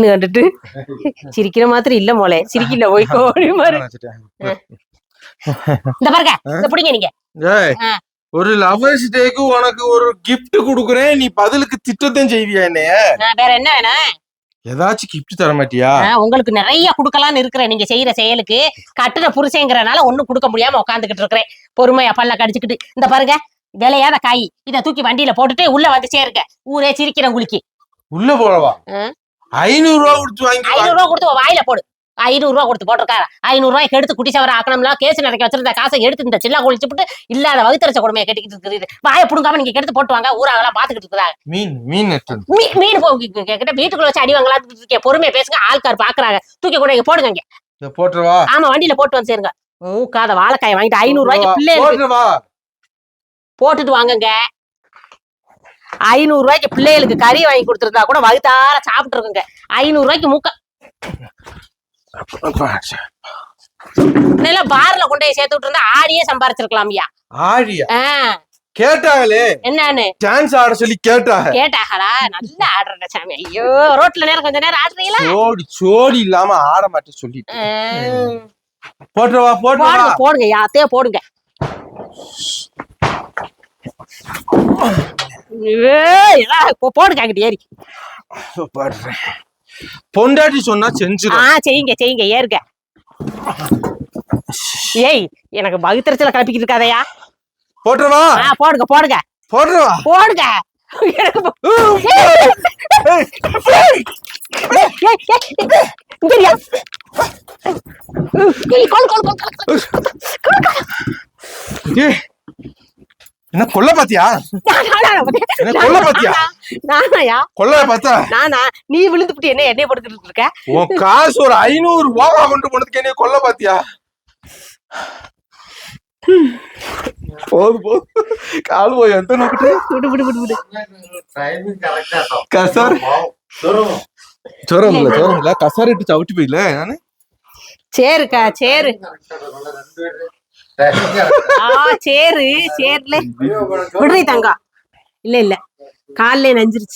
கண்டுட்டு சிரிக்கிற மாதிரி இல்ல மோளே சிரிக்கல போய்க்கோ அப்படின்னு பாரு. இந்த பாருங்க இந்த பிடிங்க நீங்க. ஏய், ஆ. ஒரு லவர்ஸ் டேக்கு உனக்கு ஒரு gift குடுக்குறேன் நீ பதிலுக்கு திட்டத்தையும் செய்வியா என்னைய? நான் வேற என்ன வேணும் ஏதாச்சும் கிஃப்ட் தர மாட்டியா உங்களுக்கு நிறைய குடுக்கலாம்னு இருக்கிறேன் நீங்க செய்யற செயலுக்கு. கட்டுன புருஷங்கிறனால ஒண்ணும் கொடுக்க முடியாம உட்காந்துக்கிட்டு இருக்கிறேன். பொறுமையா பல்ல கடிச்சுக்கிட்டு. இந்த பாருங்க விளையாத காய். இத தூக்கி வண்டியில போட்டுட்டு உள்ள வந்து சேருங்க. ஊரே சிரிக்கிற குளிக்கு. உள்ள போறவா ஆ. ஐநூறு ரூபா கொடுத்து வாங்கி. ஐநூறு ரூபா கொடுத்து வாயில போடு. ஐநூறு ரூபா கொடுத்து போட்டிருக்காரு ஐநூறு ரூபாய்க்கு எடுத்து குட்டி சவர ஆக்கணும்னா கேஸ் நடக்க வச்சிருந்த காசை எடுத்து இந்த சில்லா குளிச்சு விட்டு இல்லாத வகுத்தரச்ச கொடுமையை கட்டிக்கிட்டு இருக்கிறது வாயை புடுங்காம நீங்க கெடுத்து போட்டு வாங்க. ஊராகலாம் பாத்துக்கிட்டு இருக்கிறாங்க மீன் மீன் மீன் கிட்ட வீட்டுக்குள்ள வச்சு அடி வாங்கலாம் பொறுமையா பேசுங்க. ஆள்கார் பாக்குறாங்க. தூக்கி கூட இங்க போடுங்க இங்க. போட்டுருவா ஆமா வண்டியில போட்டு வந்து சேருங்க. மூக்காத வாழைக்காய் வாங்கிட்டு ஐநூறு ரூபாய்க்கு போட்டுருவா போட்டுட்டு வாங்குங்க. ஐநூறு ரூபாய்க்கு பிள்ளைகளுக்கு கறி வாங்கி கொடுத்துருந்தா கூட வகுத்தார சாப்பிட்டு இருக்குங்க ஐநூறு ரூபாய்க்கு மூக்க. நல்லா பார்ல கொண்டு போய் சேர்த்து விட்டு ஆடியே சம்பாரிச்சிருக்கலாம் ஐயா. ஆடியா? கேட்டாங்களே? என்னன்னு? டான்ஸ் ஆட சொல்லி கேட்டாங்க. கேட்டாங்களா? நல்லா ஆடுற சாமி. ஐயோ ரோட்ல நேரம் கொஞ்ச நேரம் ஆடுறீங்களா? சோடி சோடி இல்லாம ஆட மாட்டேன் போட்டுருவா போட்டுருவா. போடுங்க போடுங்க யாத்தையோ போடுங்க. ஏய், இதா, போ- போடுங்க அங்கிட்டு ஏறி. பொண்டாட்டி சொன்னா ஆ செஞ்சிடும் செய்யுங்க செய்யுங்க ஏறுங்க. ஏய் எனக்கு பகுத்தறிச்சல கிளப்பிக்கிட்டு இருக்காதயா. போட்டுருவா? ஆ போடுங்க போடுங்க. போட்டுருவா? போடுங்க. எனக்கு என்ன கொல்ல பாத்தியா? நான், நான், நான், என்ன கொல்ல பாத்தியா? நானா? நானாயா கொல்ல பார்த்தா? நானா நீ விழுந்துபிட்டு என்ன என்னைய போட்டுக்கிட்டு இருக்க? உன் காசு ஒரு ஐநூறு ரூபாவா கொண்டு போனதுக்கு என்ன கொல்ல பாத்தியா? போது போது. கால் போய் எந்த நோக்கிட்டு. விடு விடு விடு விடு. கசார். ஜோரம் இல்ல ஜோரம் இல்ல கசார் இட்டு சவுட்டி போயில நானு? சேருக்கா சேரு. சேரு சேர்ல. விடுறி தங்கம் இல்ல இல்ல. கால்ல நஞ்சிருச்சு.